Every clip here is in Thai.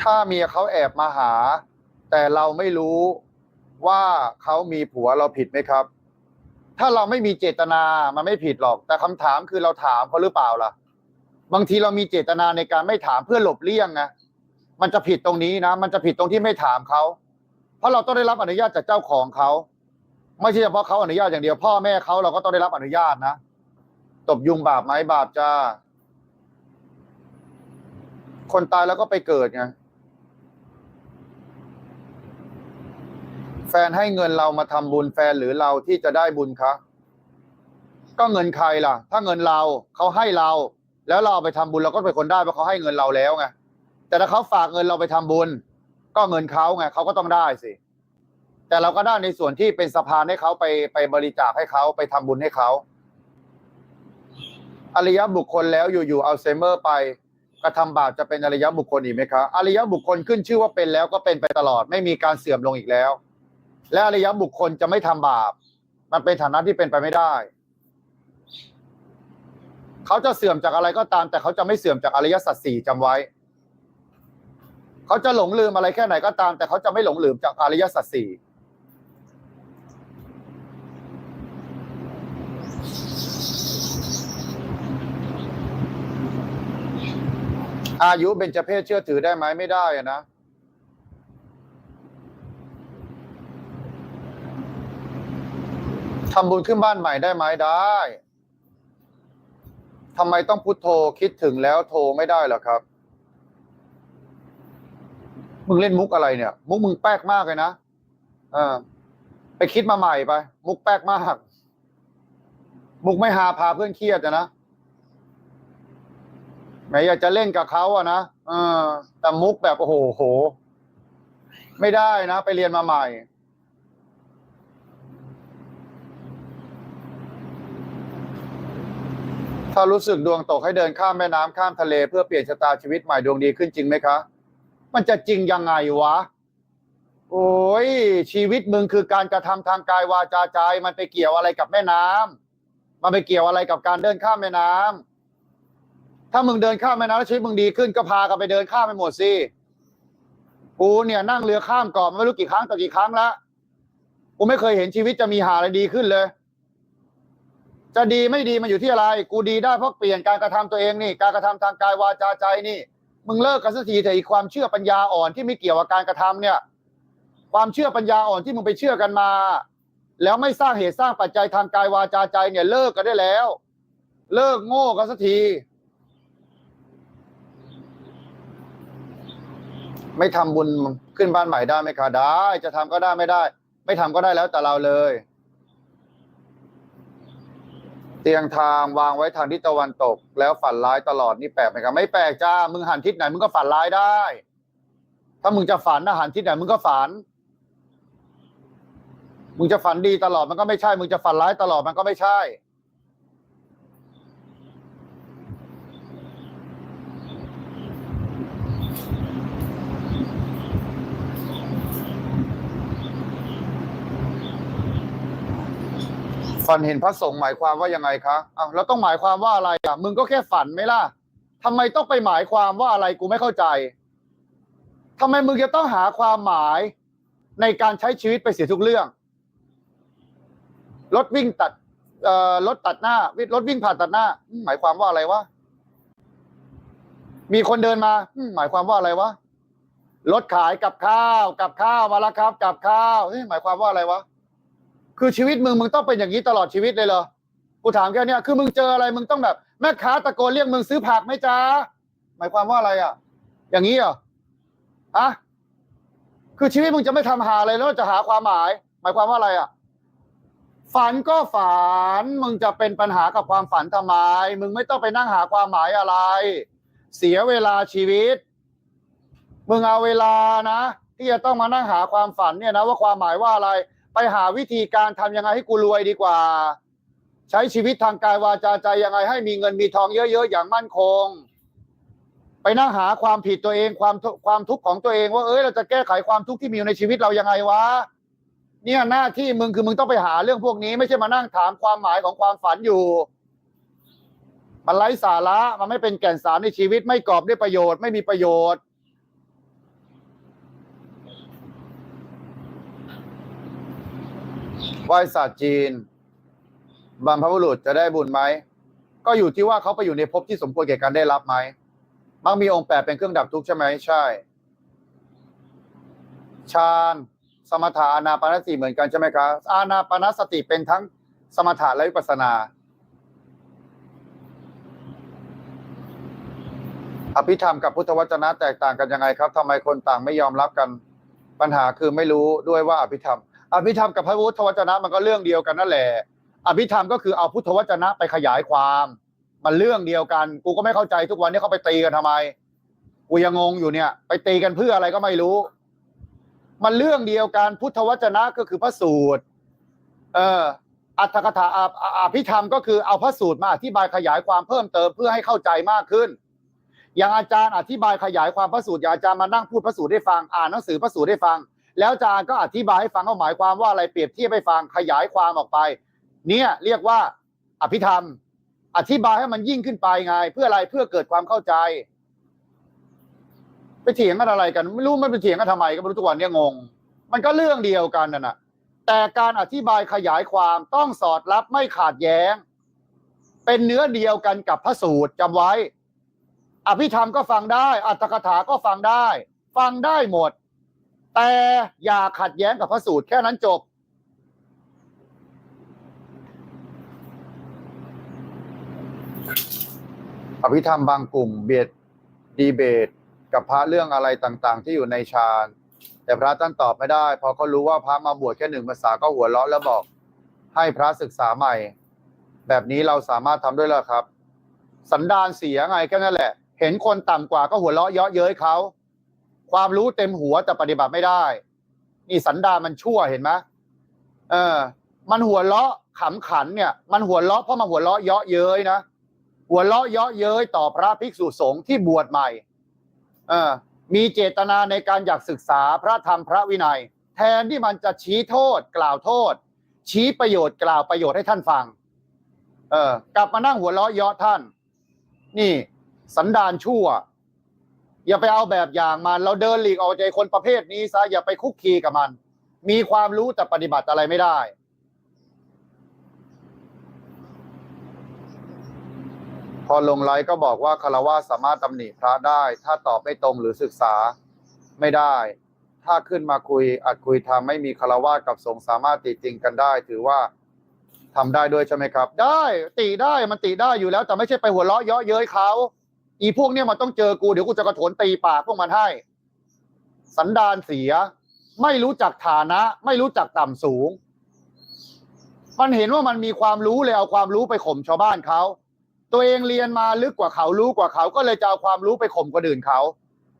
ถ้าเมียเขาแอบมาหา แต่เราไม่รู้ว่าเขามีผัวเราผิดไหมครับ ถ้าเราไม่มีเจตนามันไม่ผิดหรอก แต่คำถามคือเราถามเขาหรือเปล่าล่ะ บางทีเรามีเจตนาในการไม่ถามเพื่อหลบเลี่ยงไงมันจะผิดตรงนี้นะ มันจะผิดตรงที่ไม่ถามเขา เพราะเราต้องได้รับอนุญาตจากเจ้าของเขา ไม่ใช่เฉพาะเขาอนุญาตอย่างเดียว พ่อแม่เขาเราก็ต้องได้รับอนุญาตนะตบยุงบาปไหมบาปจ้า คนตายแล้วก็ไปเกิดไง แฟนให้เงินเรามาทำบุญแฟนหรือเราที่จะได้บุญคะก็เงินใครล่ะ ถ้าเงินเราเขาให้เรา แล้วเราไปทำบุญเราก็เป็นคนได้เพราะเขาให้เงินเราแล้วไงแต่ถ้าเขาฝากเงินเราไปทำบุญ ก็เงินเขาไงเขาก็ต้องได้สิ แต่เราก็ได้ในส่วนที่เป็นสะพานให้เขาไปไปบริจาคให้เขาไปทำบุญให้เขาอริยบุคคลแล้วอยู่ๆอัลไซเมอร์ไปกระทำบาปจะเป็นอริยบุคคลอีกไหมคะอริยบุคคลขึ้นชื่อว่าเป็นแล้วก็เป็นไปตลอดไม่มีการเสื่อมลงอีกแล้ว และอริยบุคคลจะไม่ทำบาป มันเป็นฐานะที่เป็นไปไม่ได้ เขาจะเสื่อมจากอะไรก็ตาม แต่เขาจะไม่เสื่อมจากอริยสัจสี่จำไว้ เขาจะหลงลืมอะไรแค่ไหนก็ตาม แต่เขาจะไม่หลงลืมจากอริยสัจสี่อายุเบญจเพศเชื่อถือได้ไหมไม่ได้นะ ทำบุญขึ้นบ้านใหม่ได้ไหมได้ทำไมต้องพุทโธคิดถึงแล้วโทรไม่ได้หรอครับ มึงเล่นมุกอะไรเนี่ย มุกมึงแป๊กมากเลยนะเออไปคิดมาใหม่ไป มุกแป๊กมาก มุกไม่หาพาเพื่อนเครียดอะนะแหมอยากจะเล่นกับเขาอะนะเออแต่มุกแบบโอ้โหโห ไม่ได้นะ ไปเรียนมาใหม่ ถ้ารู้สึกดวงตกให้เดินข้ามแม่น้ำข้ามทะเลเพื่อเปลี่ยนชะตาชีวิตใหม่ดวงดีขึ้นจริงไหมคะ มันจะจริงยังไงวะ โอ้ยชีวิตมึงคือการกระทำทางกายวาจาใจ มันไปเกี่ยวอะไรกับแม่น้ำมันไปเกี่ยวอะไรกับการเดินข้ามแม่น้ำถ้ามึงเดินข้ามแม่น้ำแล้วชีวิตมึงดีขึ้นก็พากันไปเดินข้ามไปหมดสิกูเนี่ยนั่งเรือข้ามเกาะมาไม่รู้กี่ครั้งต่อกี่ครั้งแล้วกูไม่เคยเห็นชีวิตจะมีหาอะไรดีขึ้นเลย จะดีไม่ดีมันอยู่ที่อะไร กูดีได้เพราะเปลี่ยนการกระทำตัวเองนี่ การกระทำทางกายวาจาใจนี่ มึงเลิกกันสักทีเถอะอีกความเชื่อปัญญาอ่อนที่ไม่เกี่ยวกับการกระทำเนี่ย ความเชื่อปัญญาอ่อนที่มึงไปเชื่อกันมา แล้วไม่สร้างเหตุสร้างปัจจัยทางกายวาจาใจเนี่ย เลิกกันได้แล้ว เลิกโง่กันสักที ไม่ทำบุญขึ้นบ้านใหม่ได้ไหมคะได้ จะทำก็ได้ไม่ได้ ไม่ทำก็ได้แล้วแต่เราเลย เตียงทางวางไว้ทางทิศตะวันตก แล้วฝันร้ายตลอดนี่แปลกไหมครับไม่แปลกจ้ามึงหันทิศไหนมึงก็ฝันร้ายได้ ถ้ามึงจะฝันนะหันทิศไหนมึงก็ฝัน มึงจะฝันดีตลอดมันก็ไม่ใช่ มึงจะฝันร้ายตลอดมันก็ไม่ใช่ ฝันเห็นพระสงฆ์หมายความว่ายังไงคะอ้าวแล้วต้องหมายความว่าอะไรอะมึงก็แค่ฝันไหมล่ะทำไมต้องไปหมายความว่าอะไรกูไม่เข้าใจทำไมมึงจะต้องหาความหมายในการใช้ชีวิตไปเสียทุกเรื่อง รถวิ่งตัดเอ่อรถตัดหน้า รถวิ่งผ่านตัดหน้า หมายความว่าอะไรวะ มีคนเดินมา หมายความว่าอะไรวะ รถขายกับข้าว กับข้าวมาแล้วครับ กับข้าวเฮ้ยหมายความว่าอะไรวะ คือชีวิตมึงมึงต้องเป็นอย่างนี้ตลอดชีวิตเลยเหรอกูถามแค่เนี้ยคือมึงเจออะไรมึงต้องแบบแม่ค้าตะโกนเรียกมึงซื้อผักไหมจ๊ะหมายความว่าอะไรอะ อย่างนี้เหรออะคือชีวิตมึงจะไม่ทำหาอะไรแล้วจะหาความหมาย หมายความว่าอะไรอะ ฝันก็ฝันมึงจะเป็นปัญหากับความฝันทำไม มึงไม่ต้องไปนั่งหาความหมายอะไร เสียเวลาชีวิต มึงเอาเวลานะที่จะต้องมานั่งหาความฝันเนี่ยนะว่าความหมายว่าอะไร ไปหาวิธีการทำยังไงให้กูรวยดีกว่า ใช้ชีวิตทางกายวาจาใจยังไงให้มีเงินมีทองเยอะๆอย่างมั่นคง ไปนั่งหาความผิดตัวเองความความทุกข์ของตัวเองว่าเอ้ยเราจะแก้ไขความทุกข์ที่มีอยู่ในชีวิตเรายังไงวะเนี่ยหน้าที่มึงคือมึงต้องไปหาเรื่องพวกนี้ ไม่ใช่มานั่งถามความหมายของความฝันอยู่มันไร้สาระมันไม่เป็นแก่นสารในชีวิตไม่กอบด้วยประโยชน์ไม่มีประโยชน์ ไหว้ศาสตร์จีนบรรพบุรุษจะได้บุญไหม ก็อยู่ที่ว่าเขาไปอยู่ในภพที่สมควรแก่การได้รับไหมมักมีองค์แปดเป็นเครื่องดับทุกข์ใช่ไหมใช่ฌานสมถะอานาปานสติเหมือนกันใช่ไหมครับอานาปานสติเป็นทั้งสมถะและวิปัสสนา อภิธรรมกับพุทธวจนะแตกต่างกันยังไงครับทำไมคนต่างไม่ยอมรับกัน ปัญหาคือไม่รู้ด้วยว่าอภิธรรม อภิธรรมกับพระพุทธวจนะมันก็เรื่องเดียวกันนั่นแหละ อภิธรรมก็คือเอาพุทธวจนะไปขยายความ มันเรื่องเดียวกัน กูก็ไม่เข้าใจทุกวันนี้เขาไปตีกันทำไม กูยังงงอยู่เนี่ย ไปตีกันเพื่ออะไรก็ไม่รู้ มันเรื่องเดียวกันพุทธวจนะก็คือพระสูตร เอออัตถกถาอออภิธรรมก็คือเอาพระสูตรมาอธิบายขยายความเพิ่มเติมเพื่อให้เข้าใจมากขึ้น อย่างอาจารย์อธิบายขยายความพระสูตรอย่างอาจารย์มานั่งพูดพระสูตรให้ฟัง อ่านหนังสือพระสูตรให้ฟัง แล้วอาจารย์ก็อธิบายให้ฟังว่าหมายความว่าอะไรเปรียบเทียบให้ฟังขยายความออกไป เนี่ยเรียกว่าอภิธรรม อธิบายให้มันยิ่งขึ้นไปไง เพื่ออะไรเพื่อเกิดความเข้าใจ ไปเถียงกันอะไรกัน ไม่รู้มันไปเถียงกันทำไมก็ไม่รู้ทุกวันเนี่ยงง มันก็เรื่องเดียวกันน่ะนะแต่การอธิบายขยายความต้องสอดรับไม่ขาดแย้ง เป็นเนื้อเดียวกันกับพระสูตรจำไว้ อภิธรรมก็ฟังได้ อัตถกถาก็ฟังได้ ฟังได้หมด แต่อย่าขัดแย้งกับพระสูตรแค่นั้นจบ อภิธรรมบางกลุ่มเบียดดีเบต กับพระเรื่องอะไรต่างๆ ที่อยู่ในฌานแต่พระท่านตอบไม่ได้พอเขารู้ว่าพระมาบวชแค่หนึ่งภาษาก็หัวเราะแล้วบอก ให้พระศึกษาใหม่ แบบนี้เราสามารถทำด้วยหรอครับ สันดานเสียไงแค่นั้นแหละ เห็นคนต่ำกว่าก็หัวเราะเยาะเย้ยเขา ความรู้เต็มหัวแต่ปฏิบัติไม่ได้ นี่สันดานมันชั่วเห็นไหมเออ มันหัวเราะขำขันเนี่ย มันหัวเราะเพราะมันหัวเราะเยาะเย้ยนะหัวเราะเยาะเย้ยต่อพระภิกษุสงฆ์ที่บวชใหม่ เออ มีเจตนาในการอยากศึกษาพระธรรมพระวินัย แทนที่มันจะชี้โทษ กล่าวโทษ ชี้ประโยชน์กล่าวประโยชน์ให้ท่านฟัง เออกลับมานั่งหัวเราะเยาะท่าน นี่ สันดานชั่ว อย่าไปเอาแบบอย่างมัน เราเดินหลีกออกจากคนประเภทนี้ซะอย่าไปคุกคีกับมัน มีความรู้แต่ปฏิบัติอะไรไม่ได้ พอลงไลฟ์ก็บอกว่าคารวะสามารถตำหนิพระได้ ถ้าตอบไม่ตรงหรือศึกษาไม่ได้ ถ้าขึ้นมาคุยอัดคุยทำไม่มีคารวะกับสงฆ์สามารถติจริงกันได้ ถือว่าทำได้ด้วยใช่ไหมครับ ได้ติได้มันติได้อยู่แล้วแต่ไม่ใช่ไปหัวเราะเยาะเย้ยเขา อีพวกเนี้ยมันต้องเจอกูเดี๋ยวกูจะกระโถนตีปากพวกมันให้ สันดานเสีย ไม่รู้จักฐานะ ไม่รู้จักต่ำสูง มันเห็นว่ามันมีความรู้เลยเอาความรู้ไปข่มชาวบ้านเขาตัวเองเรียนมาลึกกว่าเขารู้กว่าเขาก็เลยจะเอาความรู้ไปข่มคนอื่นเขา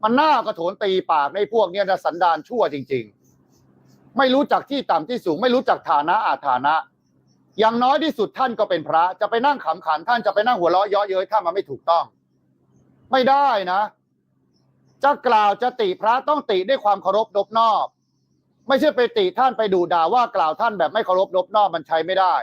มันน่ากระโถนตีปากในพวกเนี้ยนะสันดานชั่วจริง ๆ ไม่รู้จักที่ต่ำที่สูง ไม่รู้จักฐานะอาฐานะ อย่างน้อยที่สุดท่านก็เป็นพระ จะไปนั่งขำขันท่านจะไปนั่งหัวเราะเยาะเย้ยถ้ามันไม่ถูกต้อง ไม่ได้นะ จะกล่าวจะติพระต้องติด้วยความเคารพนบนอบ ไม่ใช่ไปติท่านไปดูด่าว่ากล่าวท่านแบบไม่เคารพนบนอบมันใช้ไม่ได้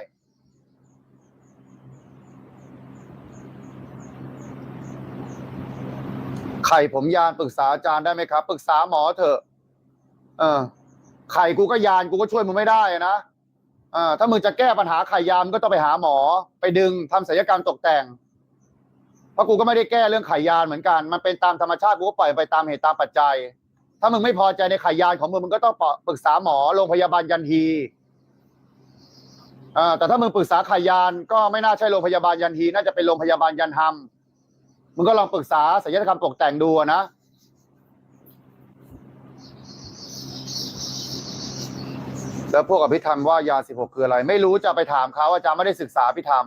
ไข่ผมยานปรึกษาอาจารย์ได้ไหมครับ ปรึกษาหมอเถอะ เออ ไข่กูก็ยานกูก็ช่วยมึงไม่ได้นะเออถ้ามึงจะแก้ปัญหาไข่ยามก็ต้องไปหาหมอ ไปดึงทำศัลยกรรมตกแต่ง ราะกูก็ไม่ได้แก้เรื่องไข่ยานเหมือนกัน มันเป็นตามธรรมชาติกูก็ปล่อยไปตามเหตุตามปัจจัย ถ้ามึงไม่พอใจในไข่ยานของมึงมึงก็ต้องปรึกษาหมอโรงพยาบาลยันฮีอ่าแต่ถ้ามึงปรึกษาไข่ยานก็ไม่น่าใช่โรงพยาบาลยันฮีน่าจะเป็นโรงพยาบาลยันฮัมมึงก็ลองปรึกษาศัลยกรรมตกแต่งดูนะแล้วพวกอภิธรรมว่ายาสิบหกคืออะไร ไม่รู้จะไปถามเขาอาจารย์ไม่ได้ศึกษาอภิธรรม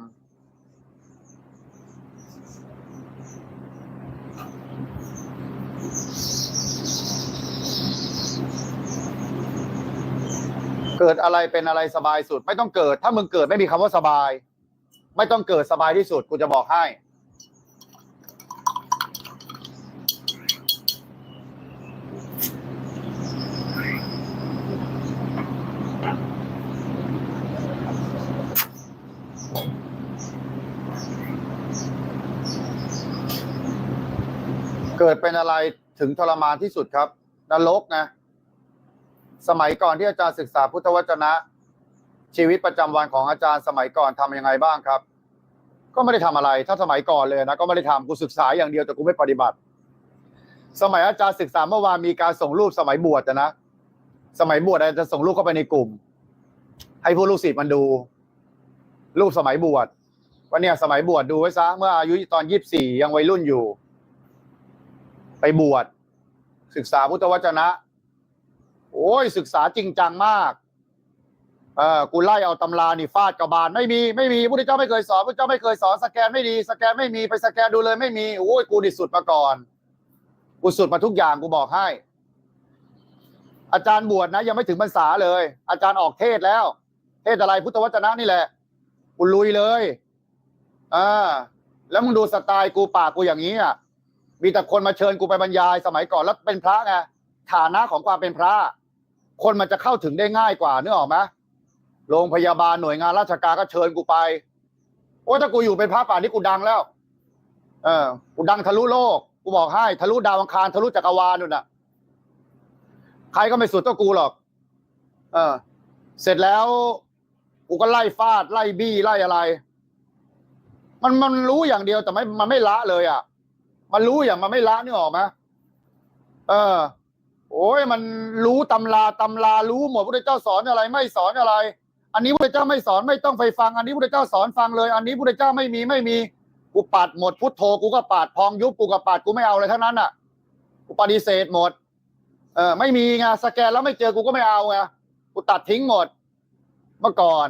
เกิดอะไรเป็นอะไรสบายสุด ไม่ต้องเกิด ถ้ามึงเกิดไม่มีคำว่าสบาย ไม่ต้องเกิดสบายที่สุดกูจะบอกให้ เกิดเป็นอะไรถึงทรมานที่สุดครับนรกนะ สมัยก่อนที่อาจารย์ศึกษาพุทธวจนะ ชีวิตประจำวันของอาจารย์สมัยก่อนทำยังไงบ้างครับ ก็ไม่ได้ทำอะไร ถ้าสมัยก่อนเลยนะก็ไม่ได้ทำกูศึกษาอย่างเดียวแต่กูไม่ปฏิบัติ สมัยอาจารย์ศึกษาเมื่อวานมีการส่งรูปสมัยบวชนะ สมัยบวชอาจารย์ส่งรูปเข้าไปในกลุ่ม ให้ผู้ลูกศิษย์มันดู รูปสมัยบวชว่าเนี่ยสมัยบวชดูไว้ซะเมื่ออายุตอนยี่สิบสี่ยังวัยรุ่นอยู่ ไปบวชศึกษาพุทธวจนะ โอ้ยศึกษาจริงจังมาก เออกูไล่เอาตำรานี่ฟาดกระบาลไม่มีไม่มีพุทธเจ้าไม่เคยสอนพุทธเจ้าไม่เคยสอนสแกนไม่ดีสแกนไม่มีไปสแกนดูเลยไม่มีโอ้ยกูดิสุดมาก่อนกูสุดมาทุกอย่างกูบอกให้ อาจารย์บวชนะ ยังไม่ถึงพรรษาเลย อาจารย์ออกเทศแล้ว เทศอะไรพุทธวจนะนี่แหละกูลุยเลยอ่าแล้วมึงดูสไตล์กูปากกูอย่างนี้อะมีแต่คนมาเชิญกูไปบรรยายสมัยก่อนแล้วเป็นพระไงฐานะของความเป็นพระ คนมันจะเข้าถึงได้ง่ายกว่าเนึกออกไหมโรงพยาบาลหน่วยงานราชการก็เชิญกูไป โอ้ยถ้ากูอยู่เป็นพระป่านี้กูดังแล้ว เออ กูดังทะลุโลก กูบอกให้ ทะลุดาวอังคารทะลุจักรวาลนู่นน่ะ ใครก็ไม่สุดเท่ากูหรอก เออ เสร็จแล้ว กูก็ไล่ฟาด ไล่บี้ไล่อะไร มันมันรู้อย่างเดียวแต่ไม่มันไม่ละเลย อะ มันรู้อย่างมันไม่ละนี่ออกไหมเออ โอ้ยมันรู้ตำราตำรารู้หมดพระเจ้าสอนอะไรไม่สอนอะไร อันนี้พระเจ้าไม่สอนไม่ต้องไปฟัง อันนี้พระเจ้าสอนฟังเลย อันนี้พระเจ้าไม่มีไม่มีกูปัดหมดพุทโธกูก็ปัดพองยุบกูก็ปัดกูไม่เอาเลยทั้งนั้นอะกูปฏิเสธหมด เออไม่มีไงสแกนแล้วไม่เจอกูก็ไม่เอาไงกูตัดทิ้งหมด เมื่อก่อน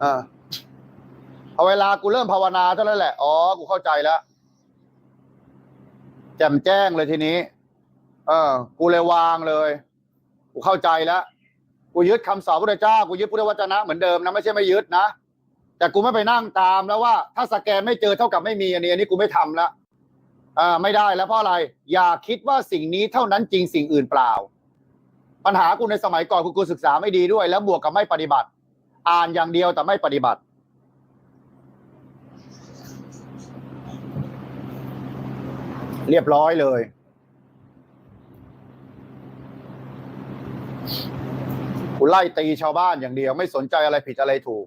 เออพอเวลากูเริ่มภาวนาเท่านั้นแหละอ๋อกูเข้าใจแล้วแจ่มแจ้งเลยทีนี้ เออ กูเลยวางเลย กูเข้าใจแล้ว กูยึดคำสอนพระเจ้า กูยึดพุทธวจนะเหมือนเดิมนะไม่ใช่ไม่ยึดนะ แต่กูไม่ไปนั่งตามแล้วว่า ถ้าสแกนไม่เจอเท่ากับไม่มีอันนี้ อันนี้กูไม่ทำแล้วอ่าไม่ได้แล้วเพราะอะไร อย่าคิดว่าสิ่งนี้เท่านั้นจริงสิ่งอื่นเปล่า ปัญหากูในสมัยก่อนคือกูศึกษาไม่ดีด้วย แล้วบวกกับไม่ปฏิบัติ อ่านอย่างเดียวแต่ไม่ปฏิบัติเรียบร้อยเลย กูไล่ตีชาวบ้านอย่างเดียว ไม่สนใจอะไรผิดอะไรถูก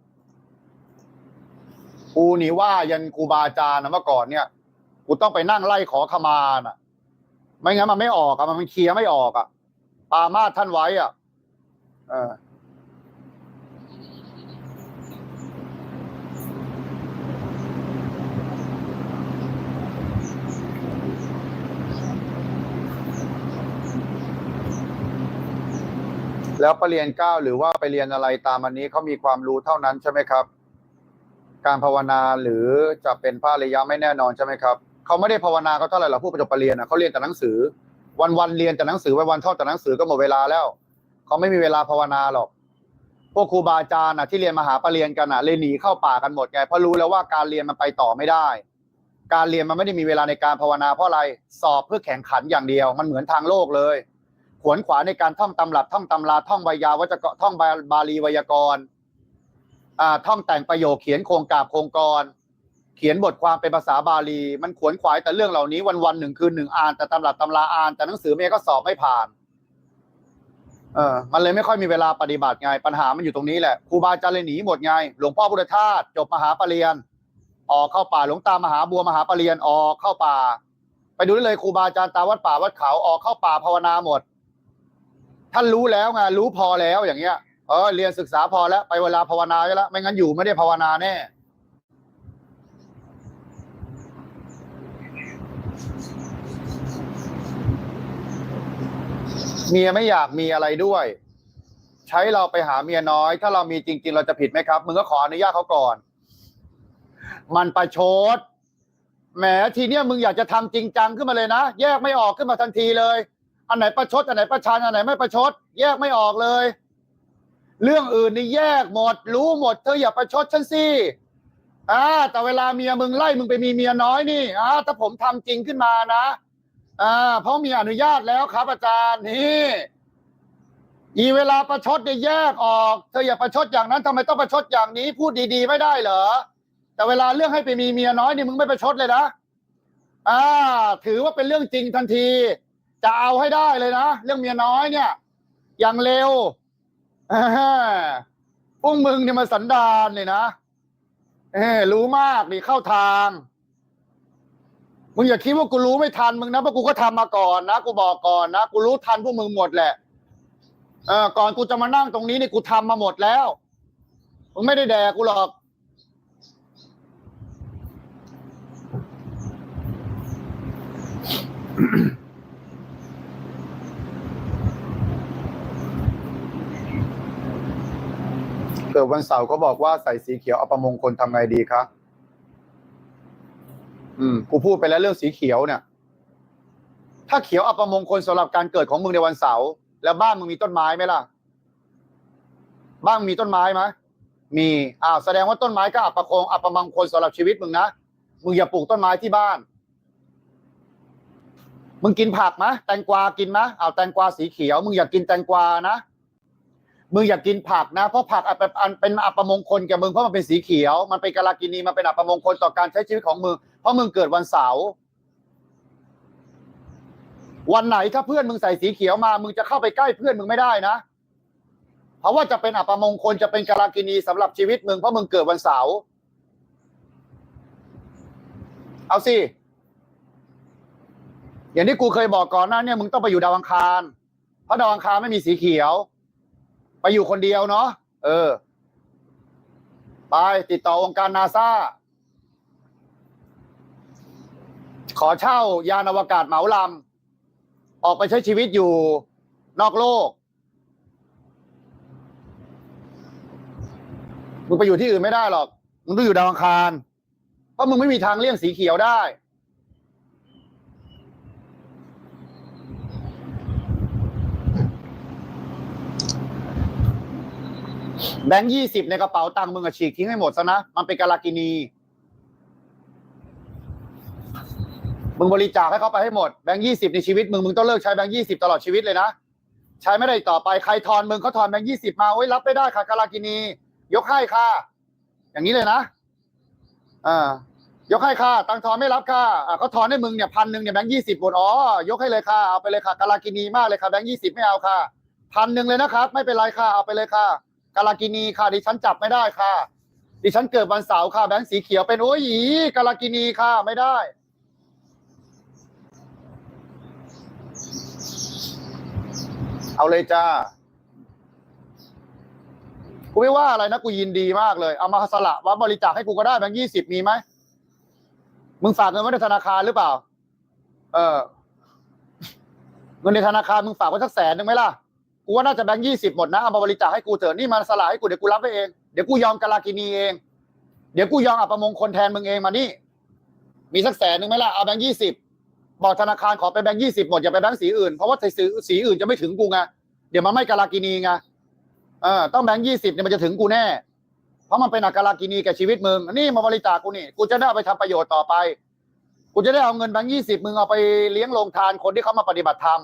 กูนี่ว่ายันกูบาอาจารย์นะเมื่อก่อนเนี่ย กูต้องไปนั่งไล่ขอขมาน่ะ ไม่งั้นมันไม่ออกอะมันเคลียร์ไม่ออกอะปามาท่านไว้อะเออ แล้วไปเรียนเก้าหรือว่าไปเรียนอะไรตามอันนี้เขามีความรู้เท่านั้นใช่ไหมครับ การภาวนาหรือจะเป็นพระริยะไม่แน่นอนใช่ไหมครับเขาไม่ได้ภาวนาเขาเท่าไหร่หรอกผู้ประจบปรริญญานะเขาเรียนแต่หนังสือ วันวันเรียนแต่หนังสือวันวันๆท่องแต่หนังสือก็หมดเวลาแล้วเขาไม่มีเวลาภาวนาหรอกพวกครูบาอาจารย์น่ะที่เรียนมหาปรริญญากันน่ะเลยหนีเข้าป่ากันหมดไงเพราะรู้แล้วว่าการเรียนมันไปต่อไม่ได้ การเรียนมันไม่ได้มีเวลาในการภาวนาเพราะอะไรสอบเพื่อแข่งขันอย่างเดียว มันเหมือนทางโลกเลย ขวนขวาในการท่องตำรับท่องตำราท่องไวยาวัจกท่องบาลีไวยากรณ์ท่องแต่งประโยคเขียนโครงกาบโครงกร เขียนบทความเป็นภาษาบาลี มันขวนขวายแต่เรื่องเหล่านี้วันวันหนึ่งคืนหนึ่งอ่าน แต่ตำรับตำราอ่าน แต่หนังสือเมย์ก็สอบไม่ผ่านเออมันเลยไม่ค่อยมีเวลาปฏิบัติไง ปัญหามันอยู่ตรงนี้แหละครูบาอาจารย์เลยหนีหมดไง หลวงพ่อพุทธทาสจบมหาปรริญญาออกเข้าป่าหลวงตามหาบัวมหาปรริญญาออกเข้าป่า ไปดูได้เลยครูบาอาจารย์ตาวัดป่าวัดเขาออกเข้าป่าภาวนาหมด ท่านรู้แล้วไงรู้พอแล้วอย่างเงี้ยเออเรียนศึกษาพอแล้วไปเวลาภาวนาได้แล้ว ไม่งั้นอยู่ไม่ได้ภาวนาแน่เมียไม่อยากมีอะไรด้วย ใช้เราไปหาเมียน้อย ถ้าเรามีจริง ๆ เราจะผิดไหมครับมึงก็ขออนุญาตเขาก่อน มันประชดแหมทีเนี้ยมึงอยากจะทำจริงจังขึ้นมาเลยนะ แยกไม่ออกขึ้นมาทันทีเลย อันไหนประชดอันไหนประชันอันไหนไม่ประชด แยกไม่ออกเลย เรื่องอื่นนี่แยกหมด รู้หมดเธออย่าประชดฉันสิอ่าแต่เวลาเมียมึงไล่มึงไปมีเมียน้อยนี่อ่าถ้าผมทำจริงขึ้นมานะอ่าเพราะมีอนุญาตแล้วครับ อาจารย์นี่อีเวลาประชดเนี่ยแยกออก เธออย่าประชดอย่างนั้นทำไมต้องประชดอย่างนี้ พูดดีๆไม่ได้เหรอ แต่เวลาเรื่องให้ไปมีเมียน้อยนี่มึงไม่ประชดเลยนะอ่า ถือว่าเป็นเรื่องจริงทันที จะเอาให้ได้เลยนะ เรื่องเมียน้อยเนี่ย อย่างเร็วอ่าพวกมึงเนี่ยมาสันดานเลยนะเออรู้มากนี่เข้าทาง มึงอย่าคิดว่ากูรู้ไม่ทันมึงนะเพราะกูก็ทำมาก่อนนะกูบอกก่อนนะกูรู้ทันพวกมึงหมดแหละเออก่อนกูจะมานั่งตรงนี้นี่กูทำมาหมดแล้วมึงไม่ได้แดกกูหรอก เกิดวันเสาร์ก็บอกว่าใส่สีเขียวเอัประมงคลทำไงดีคะอืมกูพูดไปแล้วเรื่องสีเขียวเนี่ย ถ้าเขียวอัปมงคลสำหรับการเกิดของมึงในวันเสาร์แล้วบ้านมึงมีต้นไม้ไหมล่ะ บ้านมึงมีต้นไม้ไหมมีอ้าวแสดงว่าต้นไม้ก็อัปคงอัปมงคลสำหรับชีวิตมึงนะมึงอย่าปลูกต้นไม้ที่บ้าน มึงกินผักไหมแตงกวากินไหมอ้าวแตงกวาสีเขียว มึงอย่ากินแตงกวานะ มึงอย่ากกินผักนะ เพราะผักอันเป็นอัปมงคลแกมึงเพราะมันเป็นสีเขียว มันเป็นกาลากินีมันเป็นอัปมงคลต่อการใช้ชีวิตของมึงเพราะมึงเกิดวันเสาร์วันไหนถ้าเพื่อนมึงใส่สีเขียวมา มึงจะเข้าไปใกล้เพื่อนมึงไม่ได้นะ เพราะว่าจะเป็นอัปมงคลจะเป็นกาลากินีสำหรับชีวิตมึงเพราะมึงเกิดวันเสาร์เอาสิอย่างที่กูเคยบอกก่อนหน้าเนี่ยมึงต้องไปอยู่ดาวอังคาร เพราะดาวอังคารไม่มีสีเขียว ไปอยู่คนเดียวเนาะเออ ไปติดต่อองค์การนาซาขอเช่ายานอวกาศเหมาลำออกไปใช้ชีวิตอยู่นอกโลกมึงไปอยู่ที่อื่นไม่ได้หรอก มึงต้องอยู่ดาวอังคาร เพราะมึงไม่มีทางเลี่ยงสีเขียวได้ แบงค์ยี่สิบในกระเป๋าตังค์มึงอะฉีกทิ้งให้หมดซะนะ มันเป็นกาลากินี มึงบริจาคให้เขาไปให้หมด แบงค์ยี่สิบในชีวิตมึง มึงต้องเลิกใช้แบงค์ยี่สิบตลอดชีวิตเลยนะ ใช้ไม่ได้ต่อไป ใครทอนมึงเขาทอนแบงค์ยี่สิบมาโอ้ยรับไม่ได้ค่ะกาลากินี ยกให้ค่ะ อย่างนี้เลยนะ อ่ายกให้ค่ะ ตังค์ทอนไม่รับค่ะอ่าเขาทอนให้มึงเนี่ยพันหนึ่งเนี่ยแบงค์ยี่สิบหมดอ๋อยกให้เลยค่ะ เอาไปเลยค่ะกาลากินีมากเลยค่ะแบงค์ยี่สิบไม่เอาค่ะ พันหนึ่งเลยนะครับ ไม่เป็นไรค่ะ เอาไปเลยค่ะ กาลากินีค่ะดิฉันจับไม่ได้ค่ะ ดิฉันเกิดวันเสาร์ค่ะแบงค์สีเขียวเป็นโอ้ยอีกาลากินีค่ะไม่ได้ เอาเลยจ้ากูไม่ว่าอะไรนะกูยินดีมากเลย เอามาสละว่าบริจาคให้กูก็ได้แบงค์ยี่สิบมีไหมมึงฝากเงินไว้ในธนาคารหรือเปล่า เออเงินในธนาคารมึงฝากไว้สักแสนหนึ่งไหมล่ะ กูว่าน่าจะแบงค์ยี่สิบหมดนะเอามาบริจาคให้กูเถอะนี่มาสละให้กูเดี๋ยวกูรับไว้เองเดี๋ยวกูยอมกาลากินีเอง เดี๋ยวกูยอมอัปมงคลแทนมึงเองมานี่ มีสักแสนหนึ่งไหมล่ะเอาแบงค์ยี่สิบบอกธนาคารขอเป็นแบงค์ยี่สิบหมดอย่าไปแบงค์สีอื่นเพราะว่าสีสีอื่นจะไม่ถึงกูไงเดี๋ยวมันไม่กาลากินีไงเออต้องแบงค์ยี่สิบเนี่ยมันจะถึงกูแน่ เพราะมันเป็นอักาลากินีแกับชีวิตมึงนี่มาบริจาคกูนี่กูจะได้เอาไปทำประโยชน์ต่อไป กูจะได้เอาเงินแบงค์ยี่สิบมึงเอาไปเลี้ยงโรงทานคนที่เขามาปฏิบัติธรรม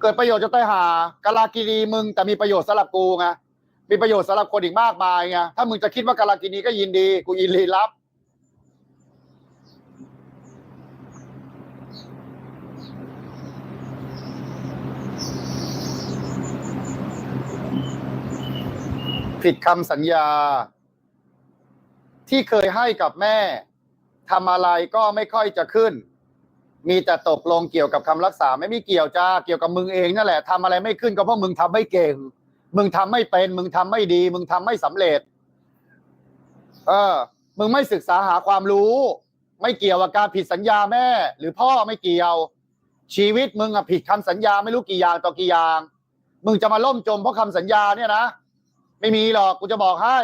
เกิดประโยชน์จะได้หากาลากินีมึงแต่มีประโยชน์สำหรับกูไงมีประโยชน์สำหรับคนอีกมากมายไงถ้ามึงจะคิดว่ากาลากินีก็ยินดี กูยินดีรับ ผิดคำสัญญา ที่เคยให้กับแม่ทำอะไรก็ไม่ค่อยจะขึ้น มีแต่ตกลงเกี่ยวกับคำรักษาไม่มีเกี่ยวจ้าเกี่ยวกับมึงเองนั่นแหละทำอะไรไม่ขึ้นก็เพราะมึงทำไม่เก่ง มึงทำไม่เป็น มึงทำไม่ดี มึงทำไม่สำเร็จ เออ มึงไม่ศึกษาหาความรู้ ไม่เกี่ยวกับการผิดสัญญาแม่ หรือพ่อไม่เกี่ยว ชีวิตมึงอะผิดคำสัญญาไม่รู้กี่อย่างต่อกี่อย่าง มึงจะมาล่มจมเพราะคำสัญญาเนี่ยนะไม่มีหรอกกูจะบอกให้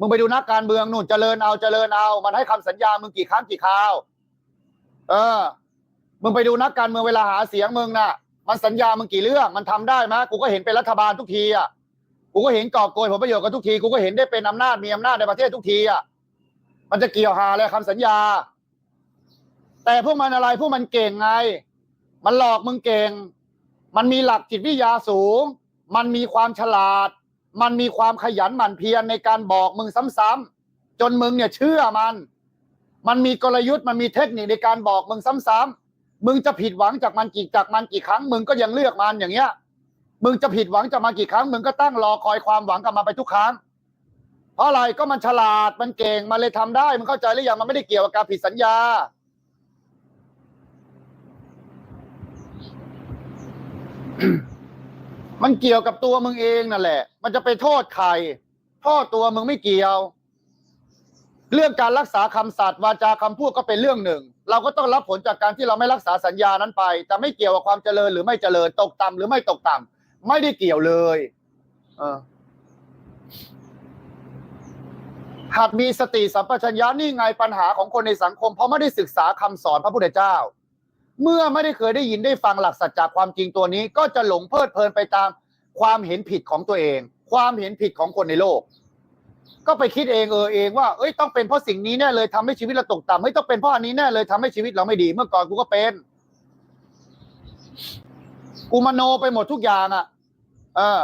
มึงไปดูนักการเมืองนู่นเจริญเอาเจริญเอา มันให้คำสัญญามึงกี่ครั้งกี่คราว เออ มึงไปดูนักการเมืองเวลาหาเสียงมึงน่ะ มันสัญญามึงกี่เรื่อง มันทำได้ไหมกูก็เห็นเป็นรัฐบาลทุกทีอะกูก็เห็นกอบโกยผลประโยชน์กันทุกที กูก็เห็นได้เป็นอำนาจมีอำนาจในประเทศทุกทีอะมันจะเกี่ยวหาอะไรคำสัญญา แต่พวกมันอะไรพวกมันเก่งไง มันหลอกมึงเก่ง มันมีหลักจิตวิทยาสูง มันมีความฉลาด มันมีความขยันหมั่นเพียรในการบอกมึงซ้ำๆจนมึงเนี่ยเชื่อมัน มันมีกลยุทธ์มันมีเทคนิคในการบอกมึงซ้ำๆ มึงจะผิดหวังจากมันกี่จากมันกี่ครั้ง มึงก็ยังเลือกมันอย่างเงี้ย มึงจะผิดหวังจะมากี่ครั้ง มึงก็ตั้งรอคอยความหวังกับมันไปทุกครั้ง เพราะอะไรก็มันฉลาดมันเก่งมันเลยทำได้มึงเข้าใจหรือยังมันไม่ได้เกี่ยวกับการผิดสัญญา มันเกี่ยวกับตัวมึงเองนั่นแหละ มันจะไปโทษใครโทษตัวมึงไม่เกี่ยว เรื่องการรักษาคำสัตย์วาจาคำพูดก็เป็นเรื่องหนึ่ง เราก็ต้องรับผลจากการที่เราไม่รักษาสัญญานั้นไป แต่ไม่เกี่ยวกับความเจริญหรือไม่เจริญตกต่ำหรือไม่ตกต่ำไม่ได้เกี่ยวเลยเออหากมีสติสัมปชัญญะนี่ไงปัญหาของคนในสังคม เพราะไม่ได้ศึกษาคำสอนพระพุทธเจ้า เมื่อไม่ได้เคยได้ยินได้ฟังหลักสัจจะความจริงตัวนี้ ก็จะหลงเพลิดเพลินไปตามความเห็นผิดของตัวเอง ความเห็นผิดของคนในโลก ก็ไปคิดเองเออเองว่าเอ้ยต้องเป็นเพราะสิ่งนี้แน่เลยทำให้ชีวิตเราตกต่ำไม่ต้องเป็นเพราะอันนี้แน่เลยทำให้ชีวิตเราไม่ดี เมื่อก่อนกูก็เป็น กูมโนไปหมดทุกอย่างอะ เออ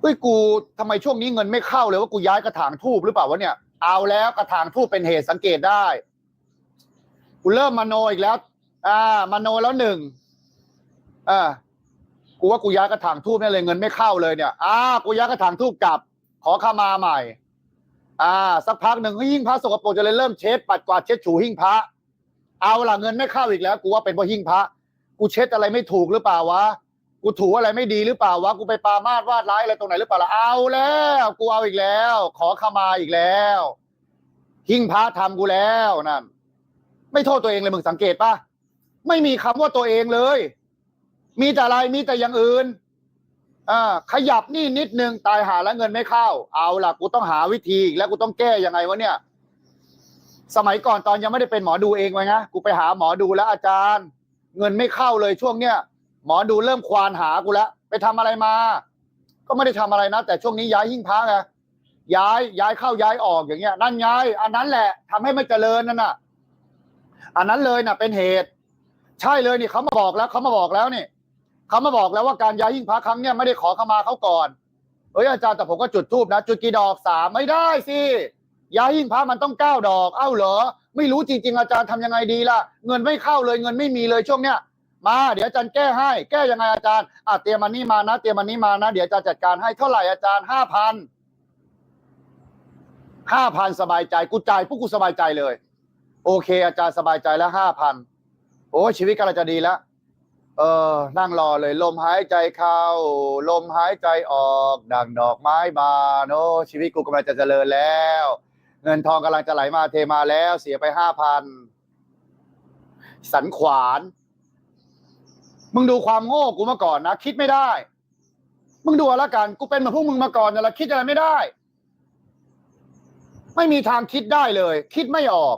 เฮ้ยกูทำไมช่วงนี้เงินไม่เข้าเลยว่ากูย้ายกระถางทูบหรือเปล่าวะเนี่ย เอาแล้วกระถางทูบเป็นเหตุสังเกตได้ กูเริ่มมโนอีกแล้ว อ่ามโนแล้วหนึ่งอ่ากูว่ากูย้ายกระถางทูบแน่เลยเงินไม่เข้าเลยเนี่ย อ่ากูย้ายกระถางทูบกลับ ขอขมาใหม่ อ่า สักพักหนึ่งหิ้งพระสกปรกจะเลยเริ่มเช็ดปัดกวาดเช็ดถูหิ้งพระ เอาล่ะเงินไม่เข้าอีกแล้ว กูว่าเป็นเพราะหิ้งพระ กูเช็ดอะไรไม่ถูกหรือเปล่าวะ กูถูอะไรไม่ดีหรือเปล่าวะ กูไปปามาดวาดร้ายอะไรตรงไหนหรือเปล่าล่ะเอาแล้ว กูเอาอีกแล้ว ขอขมาอีกแล้ว หิ้งพระทำกูแล้วนั่น ไม่โทษตัวเองเลยมึงสังเกตปะไม่มีคำว่าตัวเองเลย มีแต่อะไร มีแต่อย่างอื่น อ่าขยับนี่นิดนึงตายหาแล้วเงินไม่เข้า เอาล่ะกูต้องหาวิธีแล้วกูต้องแก้ยังไงวะเนี่ย สมัยก่อนตอนยังไม่ได้เป็นหมอดูเองไว้นะกูไปหาหมอดูแล้วอาจารย์ เงินไม่เข้าเลยช่วงเนี้ยหมอดูเริ่มควานหากูแล้วไปทำอะไรมา ก็ไม่ได้ทำอะไรนะแต่ช่วงนี้ย้ายหิ้งพระไงย้ายย้ายเข้าย้ายออกอย่างเงี้ย นั่นไงอันนั้นแหละทำให้ไม่เจริญนั่นน่ะ อันนั้นเลยน่ะ เป็นเหตุ ใช่เลยนี่เขามาบอกแล้วเขามาบอกแล้วนี่ เขามาบอกแล้วว่าการย้ายหิ้งพระครั้งเนี้ยไม่ได้ขอขมาเขาก่อนเอ้ยอาจารย์แต่ผมก็จุดทูบนะ จุดกี่ดอกสามไม่ได้สิย้ายหิ้งพระมันต้องเก้าดอก เอ้าเหรอ ไม่รู้จริง ๆ อาจารย์ทำยังไงดีล่ะ เงินไม่เข้าเลยเงินไม่มีเลยช่วงเนี้ยมาเดี๋ยวอาจารย์แก้ให้ แก้ยังไงอาจารย์อะเตรียมมันนี่มานะเตรียมมันนี่มานะ เดี๋ยวอาจารย์จัดการให้เท่าไหร่อาจารย์ห้าพันห้าพันสบายใจกูจ่ายพวกกูสบายใจเลย โอเค อาจารย์สบายใจแล้วห้าพันโอ้ชีวิตกำลังจะดีแล้ว เออ นั่งรอเลยลมหายใจเข้า ลมหายใจออกดังดอกไม้บานโอ้ชีวิตกูกำลังจะเจริญแล้ว เงินทองกำลังจะไหลมาเทมาแล้ว เสียไปห้าพันสันขวาน มึงดูความโง่กูมาก่อนนะ คิดไม่ได้ มึงดูเอาละกันกูเป็นเหมือนพวกมึงมาก่อนนั่ละคิดอะไรไม่ได้ ไม่มีทางคิดได้เลย คิดไม่ออก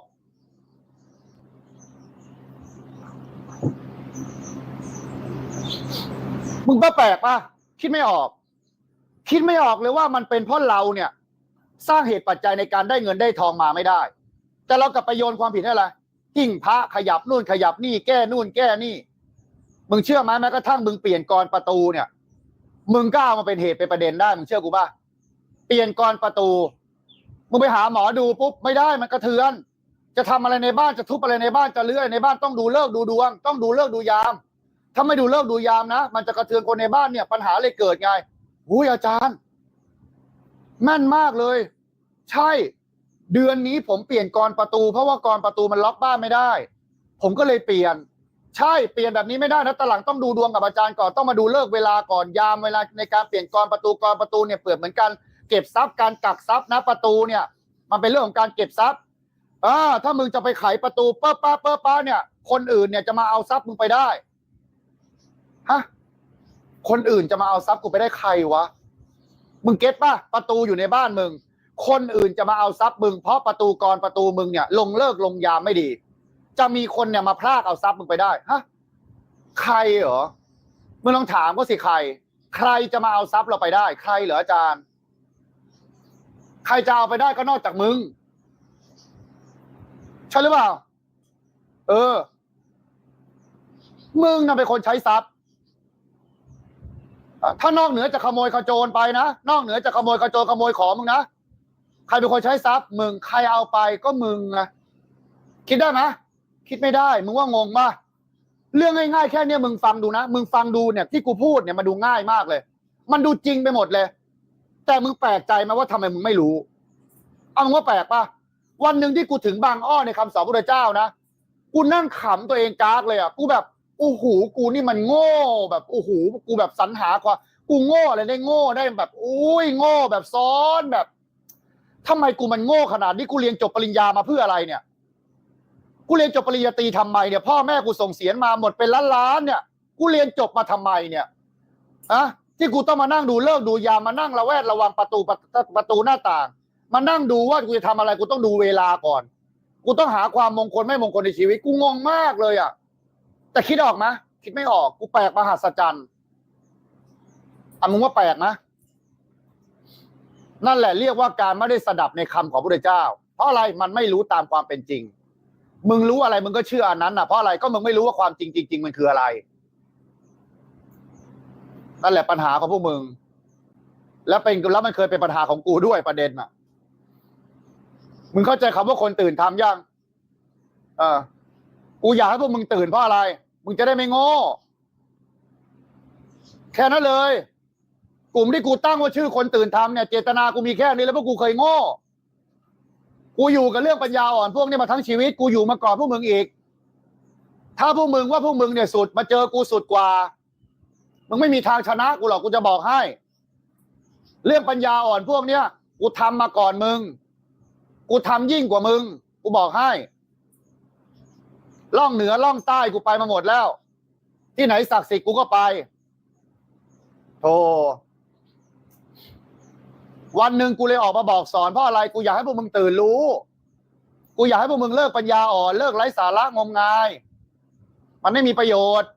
มึงบ้าแปลกปะคิดไม่ออก คิดไม่ออกเลยว่ามันเป็นเพราะเราเนี่ย สร้างเหตุปัจจัยในการได้เงินได้ทองมาไม่ได้ แต่เรากลับไปโยนความผิดให้อะไรหิ่งพระขยับนู่นขยับนี่แก้นู่นแก้นี่ มึงเชื่อไหมแม้กระทั่งมึงเปลี่ยนกรประตูเนี่ย มึงก็เอามาเป็นเหตุเป็นประเด็นได้มึงเชื่อกูป่ะเปลี่ยนกรประตู มึงไปหาหมอดูปุ๊บไม่ได้มันกระเทือน จะทำอะไรในบ้านจะทุบอะไรในบ้านจะเลื่อยในบ้านต้องดูเลิกดูดวง ต้องดูเลิกดูยาม ถ้าไม่ดูเลิกดูยามนะ มันจะกระเทือนคนในบ้านเนี่ย ปัญหาเลยเกิดไงหุยอาจารย์ แม่นมากเลย ใช่ เดือนนี้ผมเปลี่ยนกรประตู เพราะว่ากรประตูมันล็อกบ้านไม่ได้ ผมก็เลยเปลี่ยน ใช่เปลี่ยนแบบนี้ไม่ได้นะตหลังต้องดูดวงกับอาจารย์ก่อนต้องมาดูเลิกเวลาก่อนยามเวลาในการเปลี่ยนกรประตูกรประตูเนี่ยเปรียบเหมือนกัน เก็บทรัพย์การกักทรัพย์นะประตูเนี่ย มันเป็นเรื่องของการเก็บทรัพย์อ่าถ้ามึงจะไปไขประตูป้าป้าป้าป้าเนี่ย คนอื่นเนี่ยจะมาเอาทรัพย์มึงไปได้ ฮะคนอื่นจะมาเอาทรัพย์กูไปได้ใครวะมึงเก็ตป่ะประตูอยู่ในบ้านมึง คนอื่นจะมาเอาทรัพย์มึงเพราะประตูกรประตูมึงเนี่ย ลงเลิกลงยามไม่ดี จะมีคนเนี่ยมาพลากเอาทรัพย์มึงไปได้ฮะใครเหรอมึงลองถามก็สิใคร ใครจะมาเอาทรัพย์เราไปได้ ใครเหรออาจารย์ ใครจะเอาไปได้ก็นอกจากมึงใช่หรือเปล่า เออ มึงน่ะเป็นคนใช้ทรัพย์ ถ้านอกเหนือจะขโมยขโจรไปนะ นอกเหนือจะขโมยขโจรขโมยของมึงนะ ใครเป็นคนใช้ทรัพย์มึง ใครเอาไปก็มึงนะคิดได้ไหมคิดไม่ได้ มึงว่างงป่ะเรื่องง่ายๆแค่เนี้ยมึงฟังดูนะ มึงฟังดูเนี่ยที่กูพูดเนี่ยมันดูง่ายมากเลย มันดูจริงไปหมดเลย แต่มึงแปลกใจไหมว่าทำไมมึงไม่รู้ เอามึงว่าแปลกป่ะ วันหนึ่งที่กูถึงบางอ้อในคำสอนพระเจ้านะ กูนั่งขำตัวเองกากเลยอะ กูแบบ โอ้โหกูนี่มันโง่แบบโอ้โหกูแบบสรรหาความกูโง่อะไรได้โง่ได้แบบอุ้ยโง่แบบซ้อนแบบทำไมกูมันโง่ขนาดนี้กูเรียนจบปริญญามาเพื่ออะไรเนี่ย กูเรียนจบปริญญาตรีทำไมเนี่ย พ่อแม่กูส่งเสียมาหมดเป็นล้านล้านๆเนี่ย กูเรียนจบมาทำไมเนี่ยอะที่กูต้องมานั่งดูเลิกดูยามมานั่งระแวดระวังประตูประตูหน้าต่าง มานั่งดูว่ากูจะทำอะไรกูต้องดูเวลาก่อน กูต้องหาความมงคลไม่มงคลในชีวิต กูงงมากเลยอะ แต่คิดออกไหมคิดไม่ออก กูแปลกมหัศจรรย์อะมึงว่าแปลกนะ นั่นแหละเรียกว่าการไม่ได้สดับในคำของพระเจ้า เพราะอะไรมันไม่รู้ตามความเป็นจริง มึงรู้อะไรมึงก็เชื่ออันนั้นนะเพราะอะไรก็มึงไม่รู้ว่าความจริงจริงๆมันคืออะไรนั่นแหละปัญหาของพวกมึง แล้วเป็นแล้วมันเคยเป็นปัญหาของกูด้วยประเด็นอะ มึงเข้าใจคำว่าคนตื่นทำยังเออกูอยากให้พวกมึงตื่นเพราะอะไร มึงจะได้ไม่โง่แค่นั้นเลย กลุ่มที่กูตั้งว่าชื่อคนตื่นทำเนี่ยเจตนากูมีแค่นี้แล้วพวกกูเคยโง่ กูอยู่กับเรื่องปัญญาอ่อนพวกนี้มาทั้งชีวิต กูอยู่มาก่อนพวกมึงอีก ถ้าพวกมึงว่าพวกมึงเนี่ยสุดมาเจอกูสุดกว่า มึงไม่มีทางชนะกูหรอกกูจะบอกให้ เรื่องปัญญาอ่อนพวกเนี้ยกูทำมาก่อนมึง กูทำยิ่งกว่ามึง กูบอกให้ ล่องเหนือล่องใต้กูไปมาหมดแล้ว ที่ไหนศักดิ์สิทธิ์กูก็ไปโธ่วันหนึ่งกูเลยออกมาบอกสอนเพราะอะไรกูอยากให้พวกมึงตื่นรู้ กูอยากให้พวกมึงเลิกปัญญาอ่อนเลิกไร้สาระงมงาย มันไม่มีประโยชน์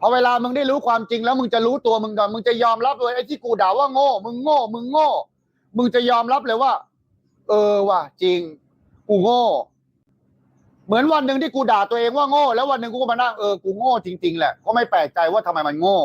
พอเวลามึงได้รู้ความจริงแล้วมึงจะรู้ตัวมึงก่อนมึงจะยอมรับเลยไอ้ที่กูด่าว่าโง่ มึงโง่ มึงโง่ มึงจะยอมรับเลยว่า เออว่ะจริง กูโง่ เหมือนวันหนึ่งที่กูด่าตัวเองว่าโง่ แล้ววันหนึ่งกูก็มานั่งเออกูโง่จริงๆแหละก็ไม่แปลกใจว่าทำไมมันโง่